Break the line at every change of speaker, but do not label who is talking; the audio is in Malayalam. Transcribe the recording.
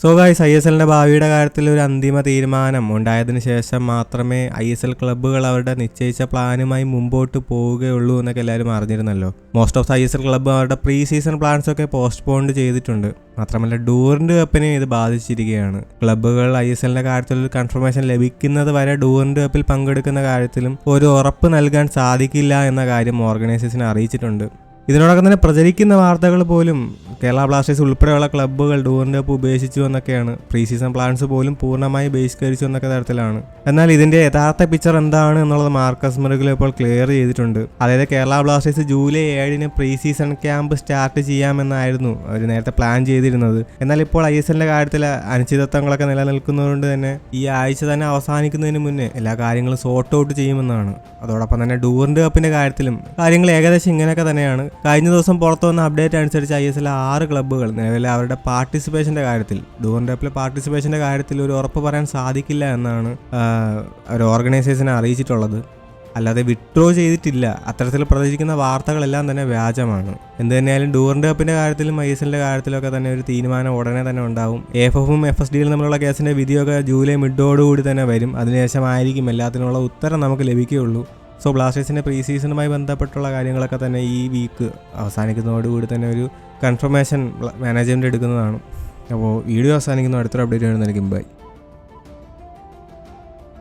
സോ ഗൈസ് ഐ എസ് എല്ലിന്റെ ഭാവിയുടെ കാര്യത്തിൽ ഒരു അന്തിമ തീരുമാനം ഉണ്ടായതിനു ശേഷം മാത്രമേ ഐ എസ് എൽ ക്ലബ്ബുകൾ അവരുടെ നിശ്ചയിച്ച പ്ലാനുമായി മുമ്പോട്ട് പോവുകയുള്ളൂ എന്നൊക്കെ എല്ലാവരും അറിഞ്ഞിരുന്നല്ലോ. Most of I S L club അവരുടെ പ്രീ സീസൺ പ്ലാൻസ് ഒക്കെ പോസ്റ്റ്പോണ്ട് ചെയ്തിട്ടുണ്ട്. മാത്രമല്ല ഡൂറിന്റെ കപ്പിനെ ഇത് ബാധിച്ചിരിക്കുകയാണ്. ക്ലബ്ബുകൾ ഐ എസ് എല്ലിന്റെ കാര്യത്തിൽ ഒരു കൺഫർമേഷൻ ലഭിക്കുന്നത് വരെ ഡൂറിന്റെ കപ്പിൽ പങ്കെടുക്കുന്ന കാര്യത്തിലും ഒരു ഉറപ്പ് നൽകാൻ സാധിക്കില്ല എന്ന കാര്യം ഓർഗനൈസേഷൻ അറിയിച്ചിട്ടുണ്ട്. ഇതിനോടൊപ്പം തന്നെ പ്രചരിക്കുന്ന വാർത്തകൾ പോലും കേരള ബ്ലാസ്റ്റേഴ്സ് ഉൾപ്പെടെയുള്ള ക്ലബ്ബുകൾ ഡൂറിന്റെ കപ്പ് ഉപേക്ഷിച്ചു എന്നൊക്കെയാണ്. പ്രീ സീസൺ പ്ലാൻസ് പോലും പൂർണമായി ബഹിഷ്കരിച്ചു എന്നൊക്കെ തരത്തിലാണ്. എന്നാൽ ഇതിന്റെ യഥാർത്ഥ പിക്ചർ എന്താണ് എന്നുള്ളത് മാർക്കസ് മെറുകിൽ ഇപ്പോൾ ക്ലിയർ ചെയ്തിട്ടുണ്ട്. അതായത് കേരള ബ്ലാസ്റ്റേഴ്സ് ജൂലൈ ഏഴിന് പ്രീ സീസൺ ക്യാമ്പ് സ്റ്റാർട്ട് ചെയ്യാമെന്നായിരുന്നു അവർ നേരത്തെ പ്ലാൻ ചെയ്തിരുന്നത്. എന്നാൽ ഇപ്പോൾ ഐ എസ് എല്ലിന്റെ കാര്യത്തിൽ അനിശ്ചിതത്വങ്ങളൊക്കെ നിലനിൽക്കുന്നതുകൊണ്ട് തന്നെ. ഈ ആഴ്ച തന്നെ അവസാനിക്കുന്നതിന് മുന്നേ എല്ലാ കാര്യങ്ങളും സോർട്ട് ഔട്ട് ചെയ്യുമെന്നാണ്. അതോടൊപ്പം തന്നെ ഡൂറിന്റെ കപ്പിന്റെ കാര്യത്തിലും കാര്യങ്ങൾ ഏകദേശം ഇങ്ങനെയൊക്കെ തന്നെയാണ്. കഴിഞ്ഞ ദിവസം പുറത്തു വന്ന അപ്ഡേറ്റ് അനുസരിച്ച് ഐ എസ് എൽ ആറ് ക്ലബ്ബുകൾ നിലവിലെ അവരുടെ പാർട്ടിസിപ്പേഷന്റെ കാര്യത്തിൽ. ഡൂറിന്റെ കപ്പിലെ പാർട്ടിസിപ്പേഷന്റെ കാര്യത്തിൽ ഒരു ഉറപ്പ് പറയാൻ സാധിക്കില്ല എന്നാണ് ഒരു ഓർഗനൈസേഷനെ അറിയിച്ചിട്ടുള്ളത്. അല്ലാതെ വിഡ്രോ ചെയ്തിട്ടില്ല. അത്തരത്തിൽ പ്രവചിക്കുന്ന വാർത്തകളെല്ലാം തന്നെ വ്യാജമാണ്. എന്ത് തന്നെയായാലും ഡൂറിന്റെ കപ്പിന്റെ കാര്യത്തിലും ഐ എസ് എല്ലിന്റെ കാര്യത്തിലൊക്കെ തന്നെ ഒരു തീരുമാനം ഉടനെ തന്നെ ഉണ്ടാവും. എഫ് എഫും എഫ് എസ് ഡിയിലും തമ്മിലുള്ള കേസിന്റെ വിധിയൊക്കെ ജൂലൈ മിഡോടുകൂടി തന്നെ വരും. അതിനുശേഷമായിരിക്കും എല്ലാത്തിനുള്ള ഉത്തരം നമുക്ക് ലഭിക്കുകയുള്ളൂ. സോ ബ്ലാസ്റ്റേഴ്സിന്റെ പ്രീ സീസണുമായി ബന്ധപ്പെട്ടുള്ള കാര്യങ്ങളൊക്കെ തന്നെ ഈ വീക്ക് അവസാനിക്കുന്നതോടുകൂടി തന്നെ ഒരു കൺഫർമേഷൻ മാനേജ്മെന്റ് എടുക്കുന്നതാണ് അപ്പോൾ വീഡിയോ അവസാനിക്കുന്ന അടുത്തൊരു അപ്ഡേറ്റ് വരുന്നതായിരിക്കും ബൈ